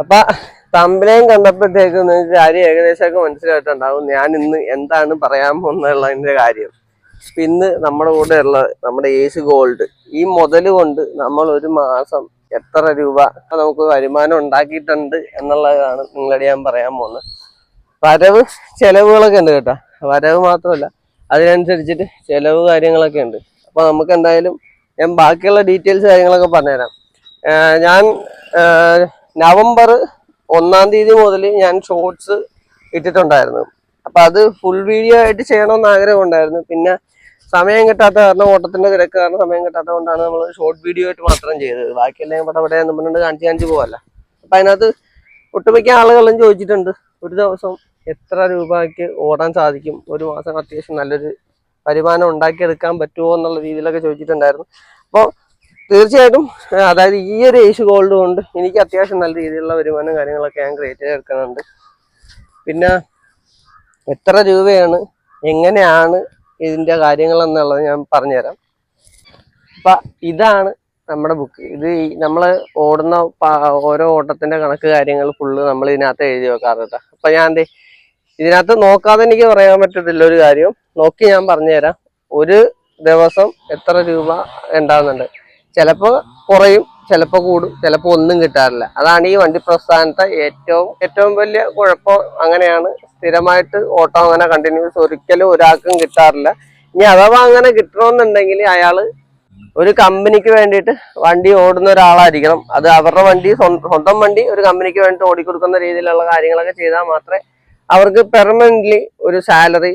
അപ്പൊ തമ്പലയും കണ്ടപ്പോഴത്തേക്ക് നിങ്ങൾക്ക് കാര്യം ഏകദേശമൊക്കെ മനസ്സിലായിട്ടുണ്ടാവും. ഞാൻ ഇന്ന് എന്താണ് പറയാൻ പോകുന്നതിന്റെ കാര്യം. ഇന്ന് നമ്മുടെ കൂടെ ഉള്ള നമ്മുടെ ഏസ് ഗോൾഡ് ഈ മുതൽ കൊണ്ട് നമ്മൾ ഒരു മാസം എത്ര രൂപ നമുക്ക് വരുമാനം ഉണ്ടാക്കിയിട്ടുണ്ട് എന്നുള്ളതാണ് നിങ്ങളോട് ഞാൻ പറയാൻ പോകുന്നത്. വരവ് ചെലവുകളൊക്കെ ഉണ്ട് കേട്ടോ. വരവ് മാത്രമല്ല അതിനനുസരിച്ചിട്ട് ചെലവ് കാര്യങ്ങളൊക്കെ ഉണ്ട്. അപ്പൊ നമുക്ക് എന്തായാലും ഞാൻ ബാക്കിയുള്ള ഡീറ്റെയിൽസ് കാര്യങ്ങളൊക്കെ പറഞ്ഞുതരാം. ഞാൻ നവംബർ ഒന്നാം തീയതി മുതൽ ഞാൻ ഷോർട്സ് ഇട്ടിട്ടുണ്ടായിരുന്നു. അപ്പൊ അത് ഫുൾ വീഡിയോ ആയിട്ട് ചെയ്യണമെന്ന് ആഗ്രഹം ഉണ്ടായിരുന്നു പിന്നെ സമയം കിട്ടാത്ത കാരണം ഓട്ടത്തിന്റെ തിരക്ക് കാരണം സമയം കിട്ടാത്ത കൊണ്ടാണ് നമ്മൾ ഷോർട്ട് വീഡിയോ ആയിട്ട് മാത്രം ചെയ്തത്. ബാക്കിയെല്ലാം ഇവിടെ ഇവിടെ പറഞ്ഞിട്ട് കാണിച്ച് കാണിച്ച് പോവല്ല. അപ്പൊ അതിനകത്ത് ഒട്ടുമിക്ക ആളുകളും ചോദിച്ചിട്ടുണ്ട് ഒരു ദിവസം എത്ര രൂപയ്ക്ക് ഓടാൻ സാധിക്കും? ഒരു മാസം അത്യാവശ്യം നല്ലൊരു വരുമാനം ഉണ്ടാക്കിയെടുക്കാൻ പറ്റുമോ എന്നുള്ള രീതിയിലൊക്കെ ചോദിച്ചിട്ടുണ്ടായിരുന്നു. അപ്പോൾ തീർച്ചയായിട്ടും അതായത് ഈ ഒരു ഏഷ് ഗോൾഡ് കൊണ്ട് എനിക്ക് അത്യാവശ്യം നല്ല രീതിയിലുള്ള വരുമാനം കാര്യങ്ങളൊക്കെ ഞാൻ ക്രിയേറ്റ് ചെയ്തെടുക്കുന്നുണ്ട് പിന്നെ എത്ര രൂപയാണ് എങ്ങനെയാണ് ഇതിന്റെ കാര്യങ്ങൾ എന്നുള്ളത് ഞാൻ പറഞ്ഞുതരാം. അപ്പം ഇതാണ് നമ്മുടെ ബുക്ക് ഇത് നമ്മൾ ഓടുന്ന ഓരോ ഓട്ടത്തിന്റെ കണക്ക് കാര്യങ്ങൾ ഫുള്ള് നമ്മൾ ഇതിനകത്ത് എഴുതി വെക്കാറുണ്ട് അപ്പം ഞാൻ എന്തേ ഇതിനകത്ത് നോക്കാതെ എനിക്ക് പറയാൻ പറ്റത്തില്ല ഒരു കാര്യം. നോക്കി ഞാൻ പറഞ്ഞുതരാം. ഒരു ദിവസം എത്ര രൂപ ഉണ്ടാകുന്നുണ്ട് ചിലപ്പോ കുറയും ചിലപ്പോൾ കൂടും ചിലപ്പോൾ ഒന്നും കിട്ടാറില്ല. അതാണ് ഈ വണ്ടി പ്രസ്ഥാനത്തെ ഏറ്റവും ഏറ്റവും വലിയ കുഴപ്പം. അങ്ങനെയാണ് സ്ഥിരമായിട്ട് ഓട്ടോ അങ്ങനെ കണ്ടിന്യൂസ് ഒരിക്കലും ഒരാൾക്കും കിട്ടാറില്ല. ഇനി അഥവാ അങ്ങനെ കിട്ടണമെന്നുണ്ടെങ്കിൽ അയാൾ ഒരു കമ്പനിക്ക് വേണ്ടിയിട്ട് വണ്ടി ഓടുന്ന ഒരാളായിരിക്കണം. അത് അവരുടെ വണ്ടി സ്വന്തം വണ്ടി ഒരു കമ്പനിക്ക് വേണ്ടിയിട്ട് ഓടിക്കൊടുക്കുന്ന രീതിയിലുള്ള കാര്യങ്ങളൊക്കെ ചെയ്താൽ മാത്രമേ അവർക്ക് പെർമനന്റ്ലി ഒരു സാലറി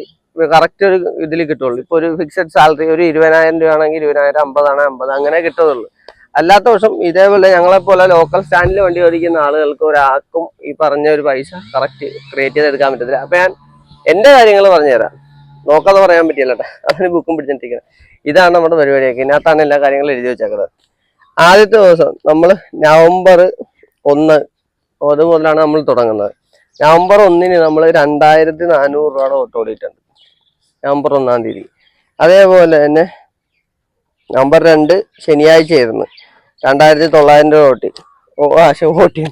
കറക്റ്റ് ഒരു ഇതിൽ കിട്ടുള്ളൂ. ഇപ്പൊ ഒരു ഫിക്സഡ് സാലറി ഒരു ഇരുപതിനായിരം രൂപ ആണെങ്കിൽ ഇരുപതിനായിരം അമ്പതാണ് അമ്പത് അങ്ങനെ കിട്ടുന്നുള്ളൂ. അല്ലാത്ത വർഷം ഇതേപോലെ ഞങ്ങളെപ്പോലെ ലോക്കൽ സ്റ്റാൻഡിൽ വണ്ടി ഓടിക്കുന്ന ആളുകൾക്ക് ഒരാൾക്കും ഈ പറഞ്ഞ ഒരു പൈസ കറക്റ്റ് ക്രിയേറ്റ് ചെയ്തെടുക്കാൻ പറ്റത്തില്ല. അപ്പൊ ഞാൻ എന്റെ കാര്യങ്ങൾ പറഞ്ഞുതരാം. നോക്കാതെ പറയാൻ പറ്റില്ല അതിന് ബുക്കും പിടിച്ചിട്ടിരിക്കുന്നത് ഇതാണ് നമ്മുടെ പരിപാടിയൊക്കെ. ഇതിനകത്താണ് എല്ലാ കാര്യങ്ങളും എഴുതി വെച്ചേക്കുന്നത് ആദ്യത്തെ ദിവസം നമ്മൾ നവംബർ ഒന്ന് അത് മുതലാണ് നമ്മൾ തുടങ്ങുന്നത്. നവംബർ ഒന്നിന് നമ്മൾ രണ്ടായിരത്തി നാനൂറ് രൂപയുടെ ഓട്ടോ ഓടിയിട്ടുണ്ട്. നവംബർ ഒന്നാം തീയതി. അതേപോലെ തന്നെ നവംബർ രണ്ട് ശനിയാഴ്ചയായിരുന്നു രണ്ടായിരത്തി തൊള്ളായിരം രൂപ ഓട്ടി ഓ ആശ ഓട്ടി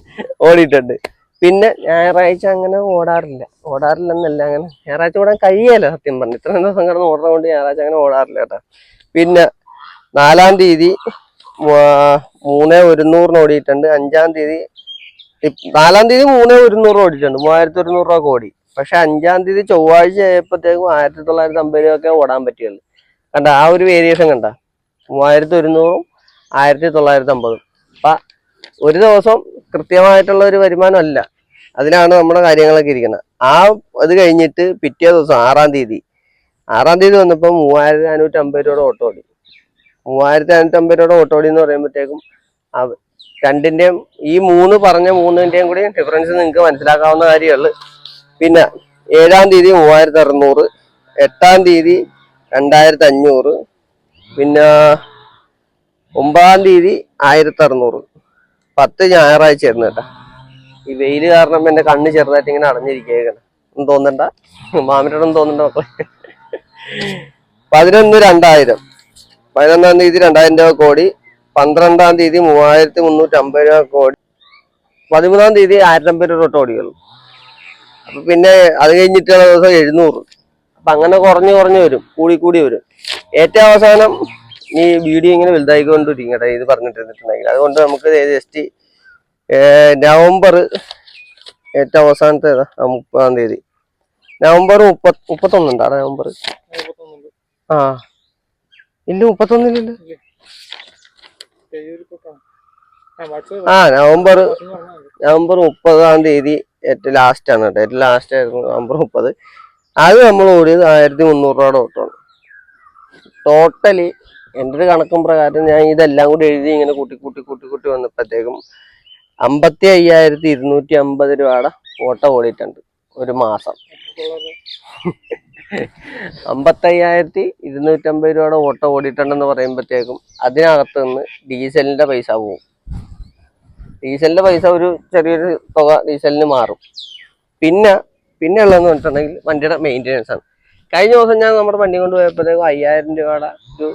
ഓടിയിട്ടുണ്ട്. പിന്നെ ഞായറാഴ്ച അങ്ങനെ ഓടാറില്ല. ഓടാറില്ലെന്നല്ല അങ്ങനെ ഞായറാഴ്ച ഓടാൻ കഴിയല്ല സത്യം പറഞ്ഞു. ഇത്രയും ദിവസം കിടന്ന് ഓടുന്നതുകൊണ്ട് ഞായറാഴ്ച അങ്ങനെ ഓടാറില്ല കേട്ടോ. പിന്നെ നാലാം തീയതി മൂന്ന് ഒരുന്നൂറിന് ഓടിയിട്ടുണ്ട്. അഞ്ചാം തീയതി നാലാം തീയതി മൂന്ന് ഒരുന്നൂറ് ഓടിയിട്ടുണ്ട്. മൂവായിരത്തി ഒരുന്നൂറ് രൂപ ഓടി. പക്ഷെ അഞ്ചാം തീയതി ചൊവ്വാഴ്ച ആയപ്പോഴത്തേക്കും ആയിരത്തി തൊള്ളായിരത്തി അമ്പത് രൂപയൊക്കെ ഓടാൻ പറ്റിയുള്ളൂ കണ്ട ആ ഒരു വേരിയേഷൻ കണ്ട. മൂവായിരത്തി ഒരുന്നൂറും ആയിരത്തി തൊള്ളായിരത്തി അമ്പതും. അപ്പൊ ഒരു ദിവസം കൃത്യമായിട്ടുള്ള ഒരു വരുമാനമല്ല അതിലാണ് നമ്മുടെ കാര്യങ്ങളൊക്കെ ഇരിക്കുന്നത്. ആ അത് കഴിഞ്ഞിട്ട് പിറ്റേ ദിവസം ആറാം തീയതി ആറാം തീയതി വന്നപ്പോൾ മൂവായിരത്തി നാനൂറ്റി അമ്പത് രൂപയുടെ ഓട്ടോ ഓടി. മൂവായിരത്തി നാനൂറ്റി അമ്പത് രൂപയുടെ ഓട്ടോ ഓടി എന്ന് പറയുമ്പോഴത്തേക്കും രണ്ടിന്റെയും ഈ മൂന്ന് പറഞ്ഞ മൂന്നിന്റെയും കൂടി ഡിഫറൻസ് നിങ്ങൾക്ക് മനസ്സിലാക്കാവുന്ന കാര്യമുള്ളു പിന്നെ ഏഴാം തീയതി മൂവായിരത്തി അറുന്നൂറ് എട്ടാം തീയതി രണ്ടായിരത്തി അഞ്ഞൂറ് പിന്നെ ഒമ്പതാം തീയതി ആയിരത്തി അറുന്നൂറ്. പത്ത് ഞായറാഴ്ച ആയിരുന്നു കേട്ടോ. ഈ വെയിൽ കാരണം എന്റെ കണ്ണ് ചെറുതായിട്ട് ഇങ്ങനെ അടഞ്ഞിരിക്കുകയാണ്. ഒന്നും തോന്നണ്ട. മാമിനോടൊന്നും തോന്നണ്ട മക്കളെ. പതിനൊന്ന് രണ്ടായിരം. പതിനൊന്നാം തീയതി രണ്ടായിരം രൂപ കോടി. പന്ത്രണ്ടാം തീയതി മൂവായിരത്തി മുന്നൂറ്റി അമ്പത് രൂപ കോടി. പതിമൂന്നാം തീയതി ആയിരത്തി അമ്പത് രൂപ തൊട്ട് ഓടിയുള്ളൂ. പിന്നെ അത് കഴിഞ്ഞിട്ടുള്ള ദിവസം എഴുന്നൂറ്. അപ്പൊ അങ്ങനെ കുറഞ്ഞു കുറഞ്ഞു വരും കൂടി കൂടി വരും. ഏറ്റവും അവസാനം ഈ വീഡിയോ ഇങ്ങനെ വലുതായിക്കൊണ്ടിരിക്കും കേട്ടോ ഇത് പറഞ്ഞിട്ടിരുന്നിട്ടുണ്ടെങ്കിൽ. അതുകൊണ്ട് നമുക്ക് ജസ്റ്റ് നവംബർ ഏറ്റവും അവസാനത്തെ മുപ്പതാം തീയതി. നവംബർ മുപ്പ മുപ്പത്തൊന്നുണ്ടാ നവംബർ? ആ. ഇല്ല മുപ്പത്തൊന്നില്ല ആ നവംബർ നവംബർ മുപ്പതാം തീയതി ഏറ്റവും ലാസ്റ്റ് ആണ് കേട്ടോ. ഏറ്റവും ലാസ്റ്റ് ആയിരുന്നു നമ്പർ മുപ്പത്. അത് നമ്മൾ ഓടിയത് ആയിരത്തി മുന്നൂറ് രൂപയുടെ ഓട്ടമാണ് ടോട്ടലി എന്റെ ഒരു കണക്കും പ്രകാരം ഞാൻ ഇതെല്ലാം കൂടി എഴുതി ഇങ്ങനെ കൂട്ടി കൂട്ടി കൂട്ടി കൂട്ടി വന്നപ്പോഴത്തേക്കും അമ്പത്തി അയ്യായിരത്തി ഇരുന്നൂറ്റി അമ്പത് രൂപയുടെ ഓട്ടം ഓടിയിട്ടുണ്ട് ഒരു മാസം. അമ്പത്തയ്യായിരത്തി ഇരുന്നൂറ്റമ്പത് രൂപയുടെ ഓട്ടം ഓടിയിട്ടുണ്ടെന്ന് പറയുമ്പോഴത്തേക്കും അതിനകത്ത് നിന്ന് ഡീസലിന്റെ പൈസ പോകും ഡീസലിന്റെ പൈസ ഒരു ചെറിയൊരു തുക ഡീസലിന് മാറും. പിന്നെ പിന്നെ ഉള്ളതെന്ന് പറഞ്ഞിട്ടുണ്ടെങ്കിൽ വണ്ടിയുടെ മെയിന്റെനൻസ് ആണ്. കഴിഞ്ഞ ദിവസം ഞാൻ നമ്മുടെ വണ്ടി കൊണ്ട് പോയപ്പോഴത്തേക്കും അയ്യായിരം രൂപയുടെ ഒരു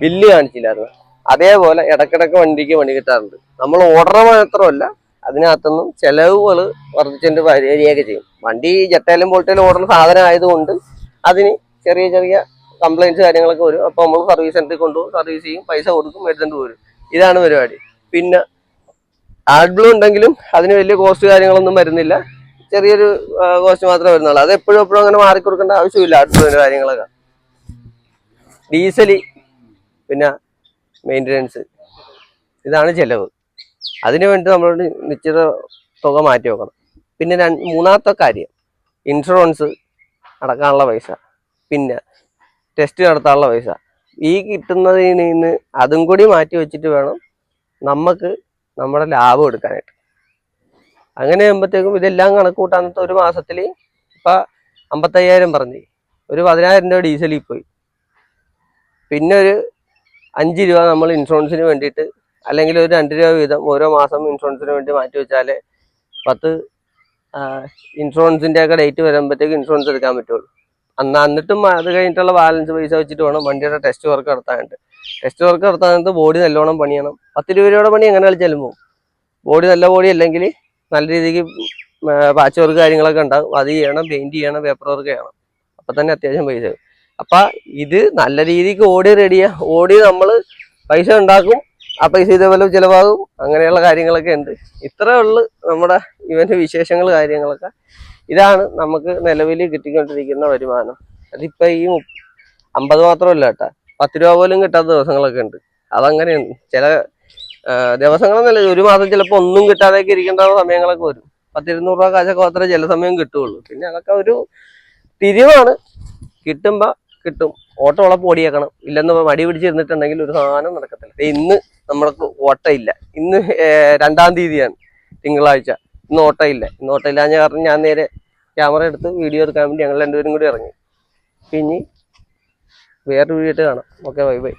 ബില്ല് കാണിച്ചില്ലായിരുന്നു. അതേപോലെ ഇടക്കിടക്ക് വണ്ടിക്ക് പണി കിട്ടാറുണ്ട്. നമ്മൾ ഓർഡർ മാത്രമല്ല അതിനകത്തുനിന്നും ചെലവുകൾ വർദ്ധിച്ചിട്ട് വരികയൊക്കെ ചെയ്യും. വണ്ടി ജെട്ടയിലും ബോൾട്ടയിലും ഓടുന്ന സാധനം ആയതുകൊണ്ട് അതിന് ചെറിയ ചെറിയ കംപ്ലൈന്റ്സ് കാര്യങ്ങളൊക്കെ വരും. അപ്പോൾ നമ്മൾ സർവീസ് സെന്ററിൽ കൊണ്ടുപോകും സർവീസ് ചെയ്യും പൈസ കൊടുക്കും എടുത്തുകൊണ്ട് വരും. ഇതാണ് പരിപാടി. പിന്നെ ആഡ് ബ്ലൂ ഉണ്ടെങ്കിലും അതിന് വലിയ കോസ്റ്റ് കാര്യങ്ങളൊന്നും വരുന്നില്ല. ചെറിയൊരു കോസ്റ്റ് മാത്രമേ വരുന്നുള്ളൂ. അത് എപ്പോഴും എപ്പോഴും അങ്ങനെ മാറിക്കൊടുക്കേണ്ട ആവശ്യമില്ല ആഡ് ബ്ലൂവിന്റെ കാര്യങ്ങളൊക്കെ. ഡീസൽ പിന്നെ മെയിന്റനൻസ് ഇതാണ് ചെലവ്. അതിന് വേണ്ടി നമ്മളോട് നിശ്ചിത തുക മാറ്റി വെക്കണം. പിന്നെ മൂന്നാമത്തെ കാര്യം ഇൻഷുറൻസ് അടക്കാനുള്ള പൈസ. പിന്നെ ടെസ്റ്റ് നടത്താനുള്ള പൈസ. ഈ കിട്ടുന്നതിൽ നിന്ന് അതും കൂടി മാറ്റി വെച്ചിട്ട് വേണം നമുക്ക് നമ്മുടെ ലാഭം എടുക്കാനായിട്ട്. അങ്ങനെ ആകുമ്പോഴത്തേക്കും ഇതെല്ലാം കണക്ക് കൂട്ടാന്നത്തെ ഒരു മാസത്തിൽ ഇപ്പം അമ്പത്തയ്യായിരം പറഞ്ഞ്. ഒരു പതിനായിരം രൂപ ഡീസലിൽ പോയി. പിന്നെ ഒരു അഞ്ച് രൂപ നമ്മൾ ഇൻഷുറൻസിന് വേണ്ടിയിട്ട് അല്ലെങ്കിൽ ഒരു രണ്ട് രൂപ വീതം ഓരോ മാസം ഇൻഷുറൻസിന് വേണ്ടി മാറ്റി വെച്ചാലേ പത്ത് ഇൻഷുറൻസിന്റെ ഒക്കെ ഡേറ്റ് വരുമ്പോഴത്തേക്ക് ഇൻഷുറൻസ് എടുക്കാൻ പറ്റുള്ളൂ. അന്ന് എന്നിട്ടും അത് കഴിഞ്ഞിട്ടുള്ള ബാലൻസ് പൈസ വെച്ചിട്ട് വേണം വണ്ടിയുടെ ടെസ്റ്റ് വർക്ക് നടത്താനായിട്ട്. ടെസ്റ്റ് വർക്ക് നടത്താനായിട്ട് ബോഡി നല്ലോണം പണിയണം. പത്ത് രൂപയുടെ പണി എങ്ങനെ കളിച്ചാലും പോകും ബോഡി നല്ല ബോഡി അല്ലെങ്കിൽ നല്ല രീതിക്ക് പാച്ച് വർക്ക് കാര്യങ്ങളൊക്കെ ഉണ്ടാകും അത് ചെയ്യണം പെയിന്റ് ചെയ്യണം പേപ്പർ വർക്ക് ചെയ്യണം. അപ്പം തന്നെ അത്യാവശ്യം പൈസ അപ്പം ഇത് നല്ല രീതിക്ക് ഓടി റെഡിയാ ഓടി നമ്മൾ പൈസ ഉണ്ടാക്കും. ആ പൈസ ഇതേപോലെ ചിലവാകും. അങ്ങനെയുള്ള കാര്യങ്ങളൊക്കെ ഉണ്ട്. ഇത്രേ ഉള്ളു നമ്മുടെ ഇവന്റെ വിശേഷങ്ങൾ കാര്യങ്ങളൊക്കെ. ഇതാണ് നമുക്ക് നിലവിൽ കിട്ടിക്കൊണ്ടിരിക്കുന്ന വരുമാനം. അതിപ്പോൾ ഈ അമ്പത് മാത്രമല്ല കേട്ടാ. പത്ത് രൂപ പോലും കിട്ടാത്ത ദിവസങ്ങളൊക്കെ ഉണ്ട്. അതങ്ങനെയാണ് ചില ദിവസങ്ങളെന്നല്ല ഒരു മാസം ചിലപ്പോൾ ഒന്നും കിട്ടാതെയൊക്കെ ഇരിക്കേണ്ട സമയങ്ങളൊക്കെ വരും. പത്തിരുന്നൂറ് രൂപ കാശൊക്കെ മാത്രമേ ചില സമയം കിട്ടുകയുള്ളൂ. പിന്നെ അതൊക്കെ ഒരു തിരിവാണ് കിട്ടുമ്പോ കിട്ടും. ഓട്ടം ഉളപ്പ് ഓടിയേക്കണം ഇല്ലെന്ന് മടി പിടിച്ചിരുന്നിട്ടുണ്ടെങ്കിൽ ഒരു സാധനം നടക്കത്തില്ല. ഇന്ന് നമ്മൾക്ക് ഓട്ടമില്ല ഇന്ന് രണ്ടാം തീയതിയാണ് തിങ്കളാഴ്ച. ഇന്ന് ഓട്ടമില്ല ഇന്ന് ഓട്ടമില്ലാഞ്ഞ കാരണം ഞാൻ നേരെ ക്യാമറ എടുത്ത് വീഡിയോ എടുക്കാൻ വേണ്ടി ഞങ്ങൾ രണ്ടുപേരും കൂടി ഇറങ്ങി. പിന്നെ വേറൊരു വീഡിയോ കാണാം. Okay bye bye.